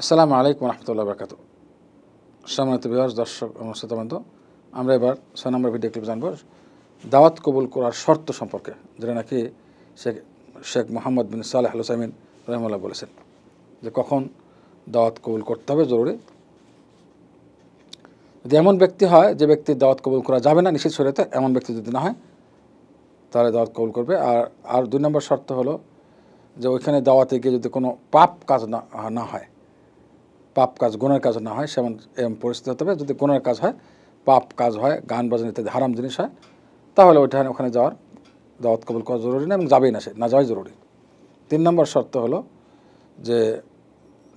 আসসালামু আলাইকুম রহমতুল্লাহ বরকাত সম্মানিত বিভাস দর্শক শ্রোতাবন্ধ, আমরা এবার ছয় নম্বর ভিডিও ক্লিপ জানব দাওয়াত কবুল করার শর্ত সম্পর্কে, যেটা নাকি শেখ শেখ মোহাম্মদ বিন সালেহ আল সাইমিন রহমুল্লাহ বলেছেন যে কখন দাওয়াত কবুল করতে হবে জরুরি। যদি এমন ব্যক্তি হয় যে ব্যক্তি দাওয়াত কবুল করা যাবে না নিশ্চিত শরীয়তে, এমন ব্যক্তি যদি না হয়, তাহলে দাওয়াত কবুল করবে। আর আর দুই নম্বর শর্ত হলো যে ওইখানে দাওয়াতে গিয়ে যদি কোনো পাপ কাজ না না হয় পাপ কাজ গুণের কাজ না হয়, সেমন এমন পরিস্থিতি হতে হবে যদি গুণের কাজ হয়, পাপ কাজ হয়, গান বাজানো ইত্যাদি হারাম জিনিস হয়, তাহলে ওইটা ওখানে যাওয়ার দাওয়াত কবুল করা জরুরি না এবং যাবেই না সে, না যাওয়াই জরুরি। তিন নম্বর শর্ত হলো যে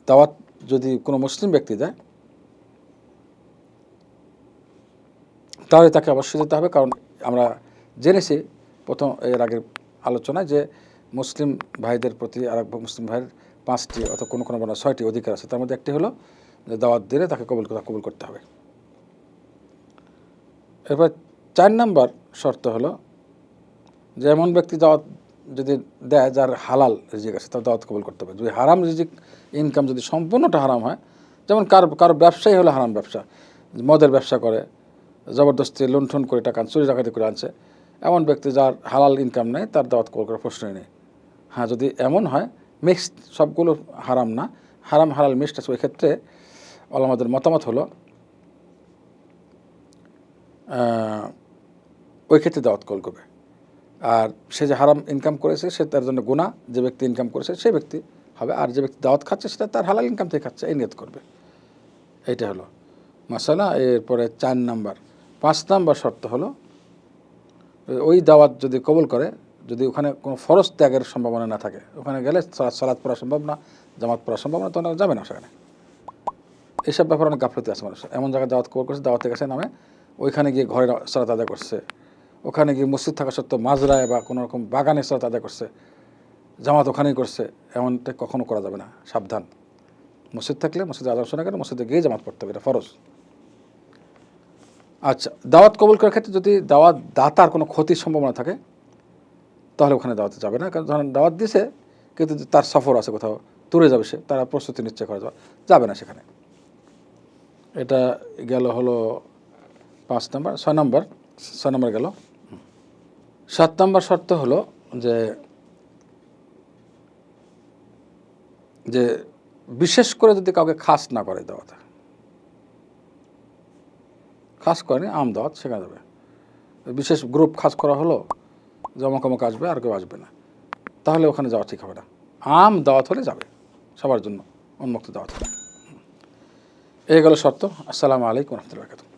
দাওয়াত যদি কোনো মুসলিম ব্যক্তি দেয়, তাহলে তাকে অবশ্যই যেতে হবে। কারণ আমরা জেনেছি প্রথম এর আগের আলোচনায় যে মুসলিম ভাইদের প্রতি আর মুসলিম ভাইয়ের পাঁচটি অথবা কোনো কোনো বর্ণনা ছয়টি অধিকার আছে। তার মধ্যে একটি হলো যে দাওয়াত দিলে তাকে কবুল কবুল করতে হবে। এরপর চার নাম্বার শর্ত হলো যে এমন ব্যক্তি দাওয়াত যদি দেয় যার হালাল রিজিক আছে, তার দাওয়াত কবুল করতে হবে। যদি হারাম রিজিক ইনকাম যদি সম্পূর্ণটা হারাম হয়, যেমন কার, কারও ব্যবসাই হলো হারাম ব্যবসা, মদের ব্যবসা করে, জবরদস্তি লুণ্ঠন করে টাকা চুরি ডাকাতি করে আনছে, এমন ব্যক্তি যার হালাল ইনকাম নেই, তার দাওয়াত কবুল করার প্রশ্নই নেই। হ্যাঁ যদি এমন হয়, মিক্সড সবগুলো হারাম না। হারাম হারাল মিক্সড আছে। ওই ক্ষেত্রে আমাদের মতামত হলো ওই ক্ষেত্রে দাওয়াত কল করবে। আর সে যে হারাম ইনকাম করেছে, সে তার জন্য গুণা যে ব্যক্তি ইনকাম করেছে, সেই ব্যক্তি হবে। আর যে ব্যক্তি দাওয়াত খাচ্ছে, সেটা তার হালাল ইনকাম থেকে খাচ্ছে, এই নিয়ত করবে। এইটা হলো। মাসালা, এরপরে চার নাম্বার। পাঁচ নাম্বার শর্ত হলো, ওই দাওয়াত যদি কবল করে যদি ওখানে কোনো ফরজ ত্যাগের সম্ভাবনা না থাকে, ওখানে গেলে সালাদ পড়া সম্ভব না, জামাত পড়া সম্ভব না তখন যাবে না সেখানে। এইসব ব্যাপারে অনেক গাফলতি আছে মানুষ এমন জায়গায় দাওয়াত কবুল করছে, দাওয়াতে গেছে নামে, ওইখানে গিয়ে ঘরে সালাত আদায় করছে। ওখানে গিয়ে মসজিদ থাকা সত্ত্বেও মাজরায় বা কোনো রকম বাগানে সালাত আদায় করছে। জামাত ওখানেই করছে, এমনটা কখনো করা যাবে না, সাবধান। মসজিদ থাকলে মসজিদে আদান শোনা গেলে, মসজিদে গিয়ে জামাত পড়তে হবে, এটা ফরজ। আচ্ছা দাওয়াত কবুল করার ক্ষেত্রে যদি দাওয়াত দাতার কোনো ক্ষতির সম্ভাবনা থাকে তাহলে ওখানে দাওয়াতে যাবে না। কারণ ধরেন দাওয়াত দিছে, কিন্তু তার সফর আছে কোথাও, দূরে যাবে সে, তারা প্রস্তুতি নিচ্ছে করা যাবে যাবে না সেখানে। এটা গেল হলো পাঁচ নম্বর, ছয় নম্বর ছয় নম্বর গেল। সাত নম্বর শর্ত হলো যে যে বিশেষ করে যদি কাউকে খাস না করে দাওয়াতে, খাস করেনি আম দাওয়াত শেখা যাবে। বিশেষ গ্রুপ খাস করা হলো অমুক আসবে, আর কেউ আসবে না। তাহলে ওখানে যাওয়া ঠিক হবে না। আম দাওয়াত হলে যাবে, সবার জন্য। উন্মুক্ত দাওয়াত হবে। এই গেল শর্ত। আসসালামু আলাইকুম রহমতুল্লাহ